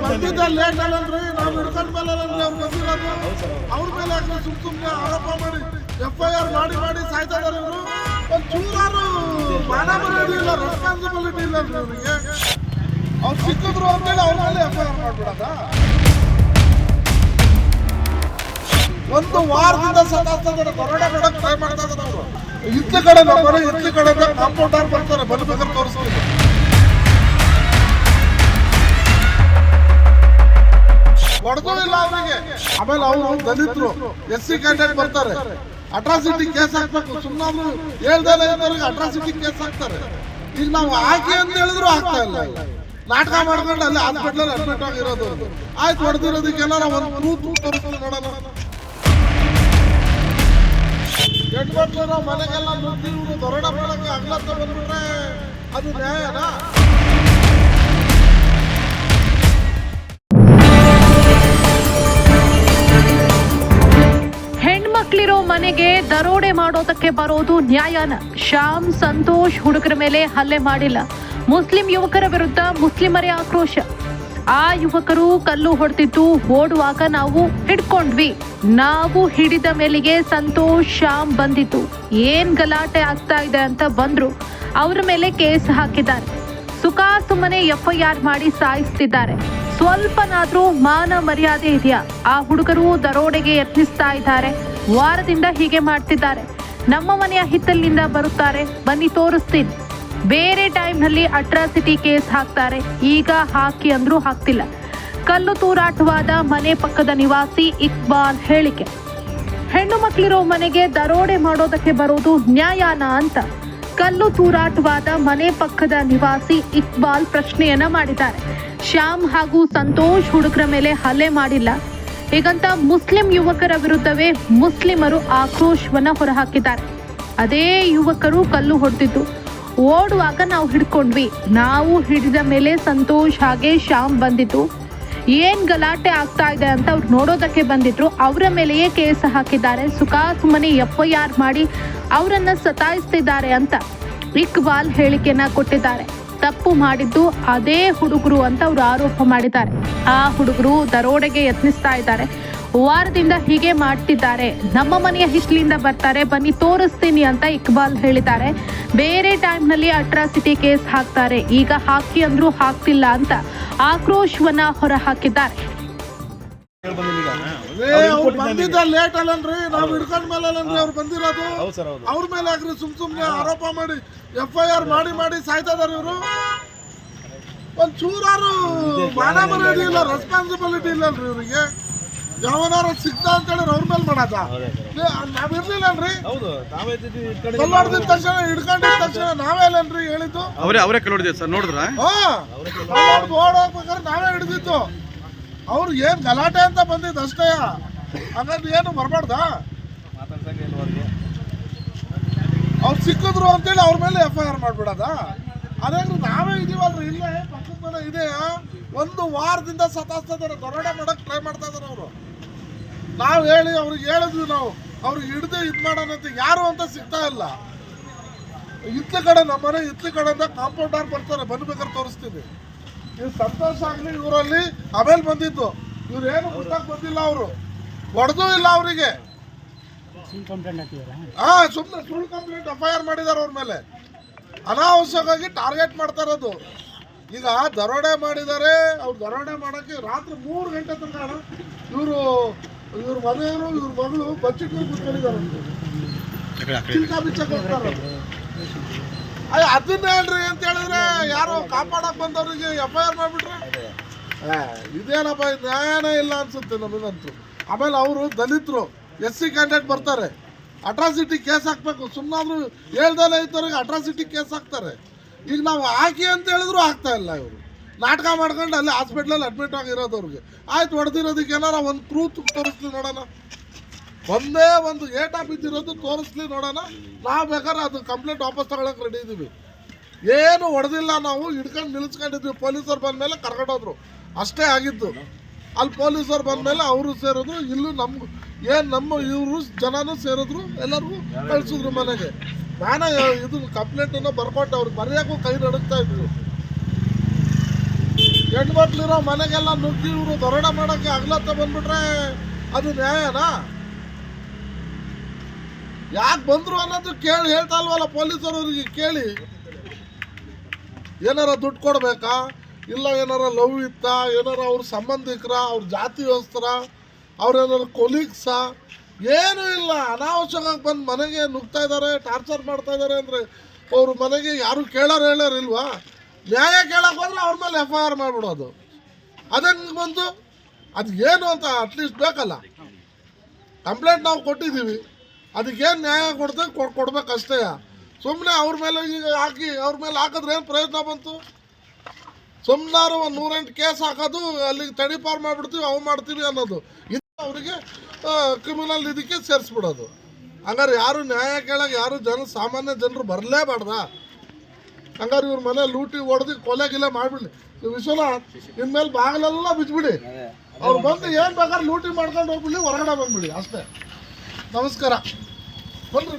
Late ಅಲ್ಲನ್ರಿ ನಾವು ಹಿಡ್ಕೊಂಡ್ ಮೇಲೆ ಅವ್ರು ಬಂದಿರೋದು ಅವ್ರ ಮೇಲೆ ಹಾಕಿ ಸುಮ್ ಸುಮ್ನೆ ಆರೋಪ ಮಾಡಿ ಎಫ್ ಐ ಆರ್ ಮಾಡಿ ಮಾಡಿ ಸಾಯ್ತಾ ಇದಾರೆ ಇವರು. ಒಂದ್ ಚೂರಾರು ಮಾನ ಮರ್ಯಾದೆ ಇಲ್ಲ ರೆಸ್ಪಾನ್ಸಿಬಿಲಿಟಿ ಇಲ್ಲ ಅವ್ರಿಗೆ ಅವ್ರು ಸಿಕ್ಕಿದ್ರು ಅಂತೇಳಿ ಅವ್ರ ಮೇಲೆ ಎಫ್ ಐ ಆರ್ ಮಾಡ್ಬಿಡದ? ಒಂದು ವಾರದಿಂದ ಸತಾಸ್ತಾ ಇದಾರೆ ದರೋಡೆ ಮಾಡಕ್ ಟ್ರೈ ಮಾಡ್ತಾ ಇದಾರೆ ಅವರು. ಇತ್ಲ ಕಡೆ ಮನೆ, ಇತ್ಲ ಕಡೆ ಕಾಂಪೌಂಡರ್ ಬರ್ತಾರೆ ಬರ್ಬೇಕಾದ್ರೆ ತೋರಿಸ್ತಾರೆ ಇಲ್ಲ ಅವರಿಗೆ ಆಮೇಲೆ ಅವರು ದಲಿತರು ಎಸ್ ಸಿ ಕ್ಯಾಂಡಿಡೇಟ್ ಬರ್ತಾರೆ. ಅಟ್ರಾಸಿಟಿ ಕೇಸ್ ಹಾಕ್ಬೇಕು. ಸುಮ್ಮನೆ ಹೇಳ್ದಲ್ಲ ಇದ್ದವ್ರಿಗೆ ಅಟ್ರಾಸಿಟಿ ಕೇಸ್ ಹಾಕ್ತಾರೆ. ಈಗ ನಾವು ಹಾಕಿ ಅಂತ ಹೇಳಿದ್ರು ಆಗ್ತಾ ಇಲ್ಲ. ನಾಟಕ ಮಾಡ್ಕೊಂಡು ಅಲ್ಲಿ ಹಾಸ್ಪಿಟ್ಲಲ್ಲಿ ಅಡ್ಮಿಟ್ ಆಗಿರೋದು. ಆಯ್ತು ಹೊಡೆದಿರೋದಕ್ಕೆಲ್ಲ ನಾವು ಒಂದು ಪ್ರೂಫ್ ತೋರಿಸ್ತಾರೆ ನೋಡೋಣ. ಹೆಣ್ಮಕ್ಳು ಮನೆಗೆಲ್ಲ ನುಗ್ಗಿ ದೊರಡ ಮಾಡಕ್ಕೆ ಅಗ್ಲತ್ತ ಬಂದ್ಬಿಟ್ರೆ ಅದು ನ್ಯಾಯನಾ? ಹೆಣ್ಮಕ್ಳಿರೋ ಮನೆಗೆ ದರೋಡೆ ಮಾಡೋದಕ್ಕೆ ಬರೋದು ನ್ಯಾಯನ. ಶ್ಯಾಮ್, ಸಂತೋಷ್ ಹುಡುಗರ ಮೇಲೆ ಹಲ್ಲೆ ಮಾಡಿಲ್ಲ. ಮುಸ್ಲಿಂ ಯುವಕರ ವಿರುದ್ಧ ಮುಸ್ಲಿಮರೇ ಆಕ್ರೋಶ. ಆ ಯುವಕರು ಕಲ್ಲು ಹೊಡೆದಿದ್ದು ಓಡುವಾಗ ನಾವು ಹಿಡ್ಕೊಂಡ್ವಿ. ನಾವು ಹಿಡಿದ ಮೇಲೆಗೆ ಸಂತೋಷ್, ಶ್ಯಾಮ್ ಬಂದಿತ್ತು ಏನ್ ಗಲಾಟೆ ಆಗ್ತಾ ಇದೆ ಅಂತ ಬಂದ್ರು. ಅವ್ರ ಮೇಲೆ ಕೇಸ್ ಹಾಕಿದ್ದಾರೆ. ಸುಖಾಸುಮ್ಮನೆ ಎಫ್ಐಆರ್ ಮಾಡಿ ಸಾಯಿಸ್ತಿದ್ದಾರೆ. ಸ್ವಲ್ಪನಾದ್ರೂ ಮಾನ ಮರ್ಯಾದೆ ಇದೆಯಾ? ಆ ಹುಡುಗರು ದರೋಡೆಗೆ ಯತ್ನಿಸ್ತಾ ಇದ್ದಾರೆ. ವಾರದಿಂದ ಹೀಗೆ ಮಾಡ್ತಿದ್ದಾರೆ. ನಮ್ಮ ಮನೆಯ ಹಿತ್ತಲಿನಿಂದ ಬರುತ್ತಾರೆ. ಬನ್ನಿ ತೋರಿಸ್ತೀನಿ. ಬೇರೆ ಟೈಮ್ನಲ್ಲಿ ಅಟ್ರಾಸಿಟಿ ಕೇಸ್ ಹಾಕ್ತಾರೆ. ಈಗ ಹಾಕಿ ಅಂದ್ರೂ ಹಾಕ್ತಿಲ್ಲ. ಕಲ್ಲು ತೂರಾಟವಾದ ಮನೆ ಪಕ್ಕದ ನಿವಾಸಿ ಇಕ್ಬಾಲ್ ಹೇಳಿಕೆ. ಹೆಣ್ಣು ಮಕ್ಕಳಿರೋ ಮನೆಗೆ ದರೋಡೆ ಮಾಡೋದಕ್ಕೆ ಬರೋದು ನ್ಯಾಯಾನ ಅಂತ. ಕಲ್ಲು ತೂರಾಟವಾದ ಮನೆ ಪಕ್ಕದ ನಿವಾಸಿ ಇಕ್ಬಾಲ್ ಪ್ರಶ್ನೆಯನ್ನ ಮಾಡಿದ್ದಾರೆ. ಶ್ಯಾಮ್ ಹಾಗೂ ಸಂತೋಷ್ ಹುಡುಗರ ಮೇಲೆ ಹಲ್ಲೆ ಮಾಡಿಲ್ಲ. ಹೀಗಂತ ಮುಸ್ಲಿಂ ಯುವಕರ ವಿರುದ್ಧವೇ ಮುಸ್ಲಿಮರು ಆಕ್ರೋಶವನ್ನ ಹೊರಹಾಕಿದ್ದಾರೆ. ಅದೇ ಯುವಕರು ಕಲ್ಲು ಹೊಡೆದಿದ್ದು. ಓಡುವಾಗ ನಾವು ಹಿಡ್ಕೊಂಡ್ವಿ. ನಾವು ಹಿಡಿದ ಮೇಲೆ ಸಂತೋಷ್ ಹಾಗೆ ಶ್ಯಾಮ್ ಬಂದಿತ್ತು ಏನ್ ಗಲಾಟೆ ಆಗ್ತಾ ಇದೆ ಅಂತ ಅವ್ರು ನೋಡೋದಕ್ಕೆ ಬಂದಿದ್ರು. ಅವರ ಮೇಲೆಯೇ ಕೇಸ್ ಹಾಕಿದ್ದಾರೆ. ಸುಖಾಸುಮ್ಮನೆ ಎಫ್ ಐ ಆರ್ ಮಾಡಿ ಅವರನ್ನ ಸತಾಯಿಸ್ತಿದ್ದಾರೆ ಅಂತ ಇಕ್ಬಾಲ್ ಹೇಳಿಕೆಯನ್ನ ಕೊಟ್ಟಿದ್ದಾರೆ. ತಪ್ಪು ಮಾಡಿದ್ದು ಅದೇ ಹುಡುಗರು ಅಂತ ಅವರು ಆರೋಪ ಮಾಡಿದ್ದಾರೆ. ಆ ಹುಡುಗರು ದರೋಡೆಗೆ ಯತ್ನಿಸ್ತಾ ಇದ್ದಾರೆ. ವಾರದಿಂದ ಹೀಗೆ ಮಾಡ್ತಿದ್ದಾರೆ. ನಮ್ಮ ಮನೆಯ ಹಿಟ್ಲಿಂದ ಬರ್ತಾರೆ. ಬನ್ನಿ ತೋರಿಸ್ತೀನಿ ಅಂತ ಇಕ್ಬಾಲ್ ಹೇಳಿದ್ದಾರೆ. ಬೇರೆ ಟೈಮ್ನಲ್ಲಿ ಅಟ್ರಾಸಿಟಿ ಕೇಸ್ ಹಾಕ್ತಾರೆ. ಈಗ ಹಾಕಿ ಅಂದ್ರೂ ಹಾಕ್ತಿಲ್ಲ ಅಂತ ಆಕ್ರೋಶವನ್ನ ಹೊರ ಹಾಕಿದ್ದಾರೆ ಅದೇ ಅವ್ರು ಬಂದಿದ್ದ ಲೇಟ್ ಅಲ್ಲನ್ರಿ ನಾವು ಹಿಡ್ಕೊಂಡ್ ಮೇಲೆ ಅಲ್ಲನ್ರಿ ಅವ್ರು ಬಂದಿರೋದು. ಹೌದು ಸರ್ ಹೌದು. ಅವ್ರ ಮೇಲೆ ಆಗ್ರಿ ಸುಮ್ ಸುಮ್ನೆ ಆರೋಪ ಮಾಡಿ ಎಫ್ ಐ ಆರ್ ಮಾಡಿ ಮಾಡಿ ಸಾಯ್ತಾ ಇದಾರೆ ಇವರು. ಒಂದ್ ಚೂರಾರು ಮಾನ ಮರ್ಯಾದೆ ಇಲ್ಲ ರೆಸ್ಪಾನ್ಸಿಬಿಲಿಟಿ ಇಲ್ಲಲ್ರಿ ಇವ್ರಿಗೆ. ಯಾವನಾರ ಸಿಗ್ತ ಅಂತ ಹೇಳಿದ್ರೆ ಅವ್ರ ಮೇಲೆ ಮಾಡದ. ನಾವ್ ಇರ್ಲಿಲ್ಲನ್ರಿ. ಹೌದು ತಾವೇ ಇದ್ದಿದ್ದು ಈ ಕಲ್ಲಾಡ್ದಿದ ತಕ್ಷಣ ಹಿಡ್ಕೊಂಡಿದ ತಕ್ಷಣ ನಾವೇ ಅಲ್ಲನ್ರಿ ಹೇಳಿದ್ದು. ಅವರೇ ಅವರೇ ಕಲ್ಲೊಡಿದೆ ಸರ್ ನೋಡಿದ್ರ? ಹಾ. ಕಲ್ಲಾಡ್ದು ಓಡ್ ಹೋಗ್ಬೇಕಾದ್ರೆ ನಾವೇ ಹಿಡಿದಿತ್ತು ಅವ್ರು ಏನ್ ಗಲಾಟೆ ಅಂತ ಬಂದಿದ್ದು ಅಷ್ಟೇ? ಅನ್ನೋದು ಏನು ಬರಬಾರ್ದ? ಅವ್ರು ಸಿಕ್ಕಿದ್ರು ಅಂತೇಳಿ ಅವ್ರ ಮೇಲೆ ಎಫ್ ಐ ಆರ್ ಮಾಡ್ಬಿಡದ? ಅದೇ ನಾವೇ ಇದೀವಲ್ರಿ ಇಲ್ಲೇ, ಪಕ್ಕದ ಮನೆ ಇದೆ. ಒಂದು ವಾರದಿಂದ ಸತಾಸ್ತಾ ಇದಾರೆ, ದೊರಡ ಮಾಡಕ್ ಟ್ರೈ ಮಾಡ್ತಾ ಇದಾರೆ ಅವರು. ನಾವು ಹೇಳಿ, ಅವ್ರಿಗೆ ಹೇಳಿದ್ವಿ ನಾವು ಅವ್ರಿಗೆ ಹಿಡ್ದು ಇದ್ ಮಾಡೋಣ ಅಂತ, ಯಾರು ಅಂತ ಸಿಗ್ತಾ ಇಲ್ಲ. ಇತ್ಲ ಕಡೆ ನಮ್ಮ ಮನೆ ಇತ್ಲ ಕಡೆಯಿಂದ ಕಾಂಪೌಂಡರ್ ಬರ್ತಾರೆ, ಬಂದ್ಬೇಕಾದ್ರೆ ತೋರಿಸ್ತೀನಿ. ಇವ್ ಸಂತೋಷ ಆಗಲಿ ಇವರಲ್ಲಿ ಆಮೇಲೆ ಬಂದಿದ್ದು. ಇವ್ರು ಏನು ಮುಟ್ಟಕ್ ಬಂದಿಲ್ಲ ಅವರು. ಹೊಡೆದೂ ಇಲ್ಲ ಅವರಿಗೆ. ಹಾ ಸುಮ್ಮನೆ ಸುಳ್ಳು ಕಂಪ್ಲೇಂಟ್ ಎಫ್ ಐ ಆರ್ ಮಾಡಿದ್ದಾರೆ ಅವ್ರ ಮೇಲೆ. ಅನಾವಶ್ಯಕವಾಗಿ ಟಾರ್ಗೆಟ್ ಮಾಡ್ತಾ ಇರೋದು. ಈಗ ದರೋಡೆ ಮಾಡಿದ್ದಾರೆ ಅವ್ರು ದರೋಡೆ ಮಾಡೋಕ್ಕೆ ರಾತ್ರಿ ಮೂರು ಗಂಟೆ ತನಕ ಇವರು ಇವ್ರ ಮನೆಯವರು ಇವ್ರ ಮಗಳು ಬಚ್ಚಿಟ್ಟು ಕೂತ್ಕೊಂಡಿದ್ದಾರೆ. ಚಿಲ್ಕ ಬಿಚ್ಚಕ್ಕೆ ಹೋಗ್ತಾರೆ ಅಯ್ಯ ಅಂತ ಹೇಳಿದ್ರೆ ಯಾರೋ ಬಂದವ್ರಿಗೆ ಎಫ್ ಐ ಆರ್ ಮಾಡಿಬಿಟ್ರೆ ಇಲ್ಲ ನಮಗಂತೂ. ಆಮೇಲೆ ಅವರು ದಲಿತರು, ಎಸ್ ಸಿ ಕ್ಯಾಂಡಿಡೇಟ್ ಬರ್ತಾರೆ. ಅಟ್ರಾಸಿಟಿ ಕೇಸ್ ಹಾಕ್ಬೇಕು. ಸುಮ್ಮನಾದ್ರು ಹೇಳ್ದಲ್ಲ ಇದ್ದವ್ರಿಗೆ ಅಟ್ರಾಸಿಟಿ ಕೇಸ್ ಹಾಕ್ತಾರೆ. ಈಗ ನಾವು ಹಾಕಿ ಅಂತ ಹೇಳಿದ್ರು ಆಗ್ತಾ ಇಲ್ಲ ಇವರು. ನಾಟಕ ಮಾಡ್ಕೊಂಡು ಅಲ್ಲಿ ಹಾಸ್ಪಿಟ್ಲಲ್ಲಿ ಅಡ್ಮಿಟ್ ಆಗಿರೋದವ್ರಿಗೆ. ಆಯ್ತು, ಹೊಡೆದಿರೋದಕ್ಕೆ ಏನಾರ ಒಂದು ಪ್ರೂಫ್ ತೋರಿಸ್ತೀವಿ ನೋಡೋಣ. ಒಂದೇ ಒಂದು ಏಟ ಬಿದ್ದಿರೋದು ತೋರಿಸ್ಲಿ ನೋಡೋಣ. ನಾವು ಬೇಕಾದ್ರೆ ಅದು ಕಂಪ್ಲೇಂಟ್ ವಾಪಸ್ ತಗೊಳಕ್ ರೆಡಿ ಇದ್ದೀವಿ ಏನು ಹೊಡೆದಿಲ್ಲ ನಾವು, ಹಿಡ್ಕೊಂಡು ನಿಲ್ಸ್ಕೊಂಡಿದ್ವಿ. ಪೊಲೀಸರು ಬಂದ್ಮೇಲೆ ಕರ್ಕೊಂಡೋದ್ರು ಅಷ್ಟೇ ಆಗಿದ್ದು. ಅಲ್ಲಿ ಪೊಲೀಸರು ಬಂದ್ಮೇಲೆ ಅವರು ಸೇರಿದ್ರು ಇಲ್ಲೂ ನಮ್ಗೆ ಏನು ನಮ್ಮ ಇವರು ಜನನೂ ಸೇರಿದ್ರು, ಎಲ್ಲರಿಗೂ ಕಳ್ಸಿದ್ರು ಮನೆಗೆ. ನಾನೇ ಇದು ಕಂಪ್ಲೇಂಟನ್ನು ಬರ್ಕೊಟ್ಟೆ ಅವ್ರಿಗೆ ಬರೆಯೋಕ್ಕೂ ಕೈ ನಡುಗ್ತಾ ಇದ್ರು. ಹೆಣ್ಮಕ್ಳಿರೋ ಮನೆಗೆಲ್ಲ ನುಗ್ಗಿ ಇವರು ದರೋಡೆ ಮಾಡೋಕ್ಕೆ ಆಗ್ಲತ್ತ ಬಂದ್ಬಿಟ್ರೆ ಅದು ನ್ಯಾಯನಾ? ಯಾಕೆ ಬಂದ್ರು ಅನ್ನೋದು ಕೇಳಿ, ಹೇಳ್ತಾ ಇಲ್ವಲ್ಲ ಪೊಲೀಸರು ಅವ್ರಿಗೆ ಕೇಳಿ. ಏನಾರ ದುಡ್ಡು ಕೊಡ್ಬೇಕಾ? ಇಲ್ಲ ಏನಾರ ಲವ್ ಇತ್ತ, ಏನಾರ ಅವ್ರ ಸಂಬಂಧಿಕರ, ಅವ್ರ ಜಾತಿ ವ್ಯವಸ್ಥರ ಅವ್ರೇನಾರ ಕೊಲೀಗ್ಸಾ ಏನೂ ಇಲ್ಲ. ಅನಾವಶ್ಯಕವಾಗಿ ಬಂದು ಮನೆಗೆ ನುಗ್ತಾ ಇದ್ದಾರೆ ಟಾರ್ಚರ್ ಮಾಡ್ತಾ ಇದ್ದಾರೆ ಅಂದರೆ ಅವ್ರ ಮನೆಗೆ ಯಾರು ಕೇಳೋರು ಹೇಳೋರು ಇಲ್ವಾ? ನ್ಯಾಯ ಕೇಳೋಕೆ ಹೋದ್ರೆ ಅವ್ರ ಮೇಲೆ ಎಫ್ ಐ ಆರ್ ಮಾಡಿಬಿಡೋದು. ಅದಂಗೆ ಬಂತು? ಅದು ಏನು ಅಂತ ಅಟ್ಲೀಸ್ಟ್ ಬೇಕಲ್ಲ. ಕಂಪ್ಲೇಂಟ್ ನಾವು ಕೊಟ್ಟಿದ್ದೀವಿ. ಅದಕ್ಕೇನು ನ್ಯಾಯ ಕೊಡ್ತಾ ಕೊಡ್ ಕೊಡ್ಬೇಕಷ್ಟೇ. ಸುಮ್ಮನೆ ಅವ್ರ ಮೇಲೆ ಈಗ ಹಾಕಿ, ಅವ್ರ ಮೇಲೆ ಹಾಕಿದ್ರೆ ಏನು ಪ್ರಯತ್ನ ಬಂತು? ಸುಮ್ಮನಾರು ಒಂದು ನೂರೆಂಟು ಕೇಸ್ ಹಾಕೋದು, ಅಲ್ಲಿಗೆ ತಡಿಪಾರು ಮಾಡಿಬಿಡ್ತೀವಿ, ಅವು ಮಾಡ್ತೀವಿ ಅನ್ನೋದು. ಇದು ಅವರಿಗೆ ಕ್ರಿಮಿನಲ್ ಇದಕ್ಕೆ ಸೇರಿಸ್ಬಿಡೋದು. ಹಂಗಾರೆ ಯಾರು ನ್ಯಾಯ ಕೇಳಕ್ಕೆ ಯಾರು ಜನ, ಸಾಮಾನ್ಯ ಜನರು ಬರಲೇಬಾರ್ದ? ಹಂಗಾರೆ ಇವ್ರ ಮನೆ ಲೂಟಿ ಹೊಡೆದು ಕೊಲೆ ಗಿಲೆ ಮಾಡಿಬಿಡ್ಲಿ. ವಿಶ್ವನಾಥ್ ಇನ್ಮೇಲೆ ಬಾಗಿಲೆಲ್ಲ ಬಿಚ್ಬಿಡಿ. ಅವ್ರು ಬಂದು ಏನು ಬೇಕಾದ್ರೆ ಲೂಟಿ ಮಾಡ್ಕೊಂಡು ಹೋಗ್ಬಿಡ್ಲಿ, ಹೊರಗಡೆ ಬಂದ್ಬಿಡಿ, ಅಷ್ಟೇ. ನಮಸ್ಕಾರ ಬನ್ರಿ.